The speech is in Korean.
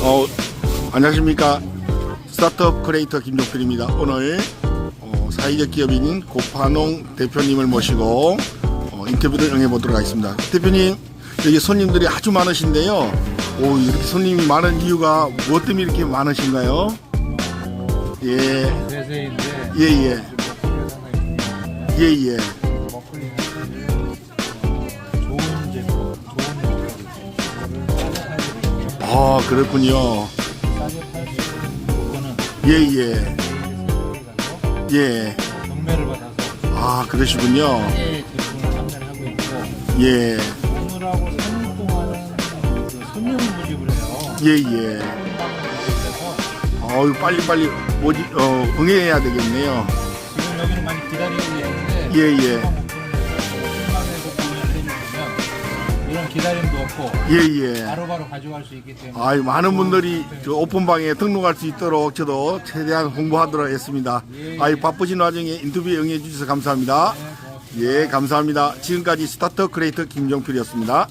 어, 안녕하십니까. 스타트업 크리에이터 김종필입니다. 오늘 어, 사회적 기업인 고파농 대표님을 모시고 어, 인터뷰를 응해 보도록 하겠습니다. 대표님, 여기 손님들이 아주 많으신데요. 오, 이렇게 손님이 많은 이유가 무엇 때문에 이렇게 많으신가요? 예, 대세인데 예, 예, 먹거리 하나 있습니다. 예, 예. 아, 그렇군요. 싸게 팔수 있는 요거는 예, 예, 세일에 가서 예. 경매를 받아서 아, 그러시군요. 새 제품을 판매를 하고 있고 예, 오늘하고 3일 동안은 그 손님 모집을 해요. 예, 예. 그래서 어유 빨리빨리 어, 응해야 되겠네요. 지금 여기는 많이 기다리고 계시는데 예, 예. 기다림도 없고 예, 예. 바로바로 가져갈 수 있기 때문에 아유, 많은 분들이 저 오픈방에 등록할 수 있도록 저도 최대한 홍보하도록 하겠습니다. 아유, 바쁘신 와중에 인터뷰에 응해 주셔서 감사합니다. 예, 감사합니다. 지금까지 스타트 크리에이터 김정필이었습니다.